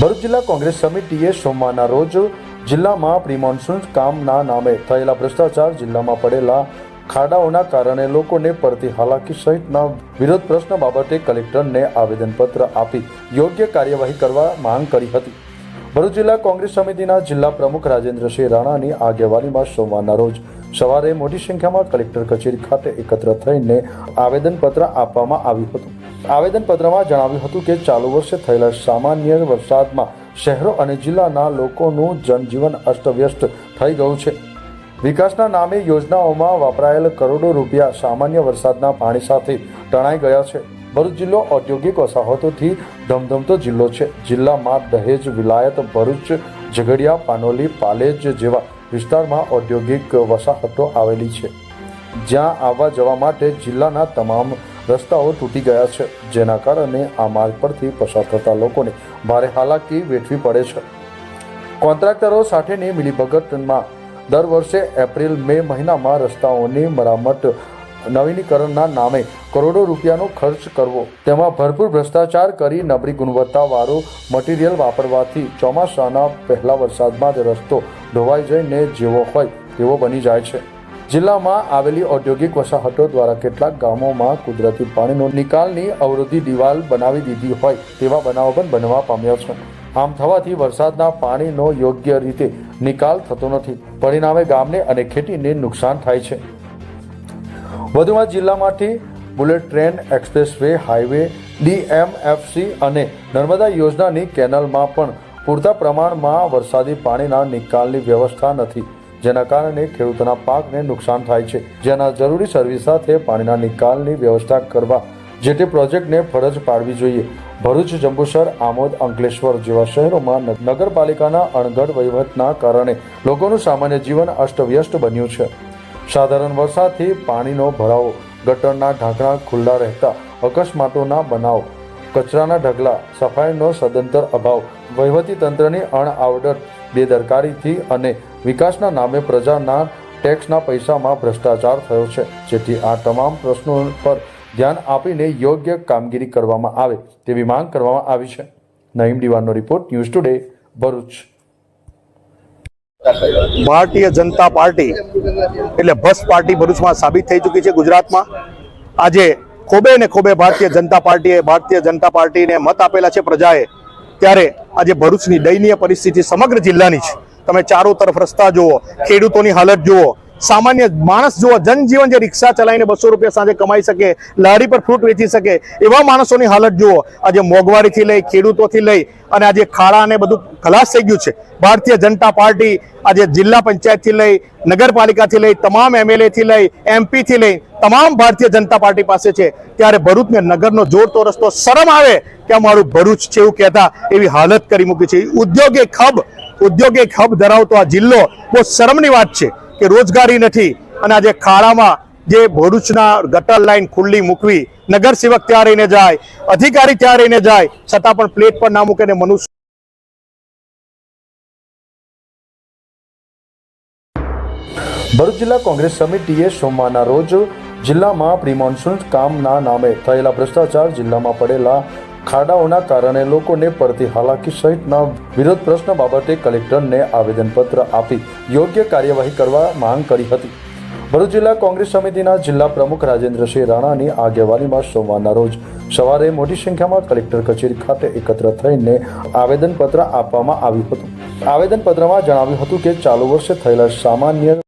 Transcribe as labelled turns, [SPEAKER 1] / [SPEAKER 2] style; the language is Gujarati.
[SPEAKER 1] ભરૂચ જિલ્લા કોંગ્રેસ સમિતિએ સોમવારના રોજ જિલ્લામાં પ્રિમોન્સૂન કામના નામે થયેલા ભ્રષ્ટાચાર જિલ્લામાં પડેલા ખાડાઓના કારણે લોકોને પડતી હાલાકી સહિતના વિરોધ પ્રશ્ન બાબતે કલેક્ટરને આવેદનપત્ર આપી યોગ્ય કાર્યવાહી કરવા માંગ કરી હતી. ભરૂચ જિલ્લા કોંગ્રેસ સમિતિના જિલ્લા પ્રમુખ રાજેન્દ્રસિંહ રાણાની આગેવાનીમાં સોમવારના રોજ સવારે મોટી સંખ્યામાં કલેક્ટર કચેરી ખાતે એકત્ર થઈને આવેદનપત્ર આપવામાં આવ્યું હતું. આવેદનપત્રમાં જણાવ્યું હતું કે ચાલુ વર્ષે થયેલા સામાન્ય વરસાદમાં શહેરો અને જિલ્લાના લોકોનું જનજીવન અસ્તવ્યસ્ત થઈ ગયું છે. વિકાસના નામે યોજનાઓમાં વપરાયેલ કરોડો રૂપિયા સામાન્ય વરસાદના પાણી સાથે તણાઈ ગયા છે. ભરૂચ જિલ્લો ઔદ્યોગિક વસાહતોથી ધમધમતો જિલ્લો છે. જિલ્લામાં દહેજ, વિલાયત, ભરૂચ, ઝઘડિયા, પાનોલી, પાલેજ જેવા વિસ્તારમાં ઔદ્યોગિક વસાહતો આવેલી છે. જ્યાં આવવા જવા માટે જિલ્લાના તમામ રસ્તાઓ તૂટી ગયા છે, જેના કારણે આ માર્ગ પરથી પસાર થતા લોકોને ભારે હાલાકી વેઠવી પડે છે. કોન્ટ્રાક્ટરો સાથેની મિલીભગતમાં દર વર્ષે એપ્રિલ, મે મહિનામાં રસ્તાઓની મરામત નવીનીકરણના નામે કરોડો રૂપિયાનો ખર્ચ કરવો. તેમાં ભરપૂર ભ્રષ્ટાચાર કરી નબળી ગુણવત્તાવાળું મટીરિયલ વાપરવાથી ચોમાસાના પહેલા વરસાદમાં જ રસ્તો ધોવાઈ જઈને જેવો હોય તેવો બની જાય છે. જિલ્લામાં આવેલી ઔદ્યોગિક વસાહતો દ્વારા કેટલાક ગામોમાં કુદરતી પાણીનો નિકાલની અવરોધી દિવાલ બનાવી દીધી હોય તેવા બનાવો પણ બનવા પામ્યા છે. આમ થવાથી વરસાદના પાણીનો યોગ્ય રીતે નિકાલ થતો નથી. પરિણામે ગામને અને ખેતીને નુકસાન થાય છે. વધુમાં જિલ્લામાંથી bullet train expressway highway, DMFC અને નર્મદા યોજનાની કેનલમાં પણ પૂરતા પ્રમાણમાં વરસાદી પાણીના નિકાલની વ્યવસ્થા નથી. જેના કારણે ખેડૂતોના પાકને નુકસાન થાય છે. જેના જરૂરી સર્વિસ સાથે પાણીના નિકાલની વ્યવસ્થા કરવા જે તે પ્રોજેક્ટને ફરજ પાડવી જોઈએ. ભરૂચ, જંબુસર, આમોદ, અંકલેશ્વર જેવા શહેરોમાં નગરપાલિકાના અણઘડ વહીવટના કારણે લોકોનું સામાન્ય જીવન અસ્તવ્યસ્ત બન્યું છે. સાધારણ વરસાદથી પાણીનો ભરાવો, ગટરના ઢાંકણા ખુલ્લા રહેતા અકસ્માતોના બનાવ, કચરાના ઢગલા, સફાઈનો સદંતર અભાવ વહીવટી તંત્રની અણઆવડત બેદરકારીથી અને વિકાસના નામે પ્રજાના ટેક્સના પૈસામાં ભ્રષ્ટાચાર થયો છે. જેથી આ તમામ પ્રશ્નો પર ધ્યાન આપીને યોગ્ય કામગીરી કરવામાં આવે તેવી માંગ કરવામાં આવી છે. Naeem દિવાનનો report, news today, Bharuch.
[SPEAKER 2] Bharatiya Janata Party એટલે ભસ પાર્ટી ભરૂચમાં સાબિત થઈ ચૂકી છે ગુજરાતમાં. આજે ખોબે ને ખોબે ભારતીય જનતા પાર્ટીએ ભારતીય જનતા પાર્ટીને મત આપેલા છે પ્રજાએ. ત્યારે આજે ભરૂચની દયનીય પરિસ્થિતિ સમગ્ર જિલ્લાની છે. તમે ચારો તરફ રસ્તા જુઓ, ખેડૂતોની હાલત જુઓ સામાન્ય માણસ જુઓ, જનજીવન જે રિક્ષા ચલાવીને બસો રૂપિયા સાંજે કમાઈ શકે, લારી પર ફ્રૂટ વેચી શકે, એવા માણસોની હાલત જુઓ. આજે મોંઘવારીથી લઈ, ખેડૂતોથી લઈ, અને આજે ખાડા અને બધું ખલાસ થઈ ગયું છે. ભારતીય જનતા પાર્ટી આજે જિલ્લા પંચાયતથી લઈ, નગરપાલિકાથી લઈ, તમામ એમએલએથી લઈ, એમપીથી લઈ, તમામ ભારતીય જનતા પાર્ટી પાસે છે. ત્યારે ભરૂચને નગરનો જોડતો રસ્તો શરમ આવે કે અમારું ભરૂચ છે એવું કહેતા એવી હાલત કરી મૂકી છે. ઉદ્યોગે ખબ ઉદ્યોગે ખબ ધરાવતો આ જિલ્લો બહુ શરમની વાત છે. કે રોજગારી નથી. અને આજે ખાડામાં જે ભરૂચના ગટર લાઈન ખુલ્લી મૂકવી, નગર સેવક ત્યાં રહીને જાય, અધિકારી ત્યાં રહીને જાય, છતાં પણ પ્લેટ પર ના મૂકે મનુષ્ય
[SPEAKER 1] ભરૂચ જિલ્લા કોંગ્રેસ સમિતિએ સોમવારના રોજ જિલ્લામાં પ્રી મોન્સૂન કામના નામે થયેલા ભ્રષ્ટાચાર જિલ્લામાં પડેલા ખાડાઓના કારણે લોકોને પડતી હાલાકી સહિતના વિરોધ પ્રશ્ન બાબતે કલેક્ટરને આવેદનપત્ર આપી યોગ્ય કાર્યવાહી કરવા માંગ કરી હતી. ભરૂચ જિલ્લા કોંગ્રેસ સમિતિના જિલ્લા પ્રમુખ રાજેન્દ્રસિંહ રાણાની આગેવાનીમાં સોમવારના રોજ સવારે મોટી સંખ્યામાં કલેક્ટર કચેરી ખાતે એકત્ર થઈને આવેદનપત્ર આપવામાં આવ્યું હતું. આવેદનપત્રમાં જણાવ્યું હતું કે ચાલુ વર્ષે થયેલા સામાન્ય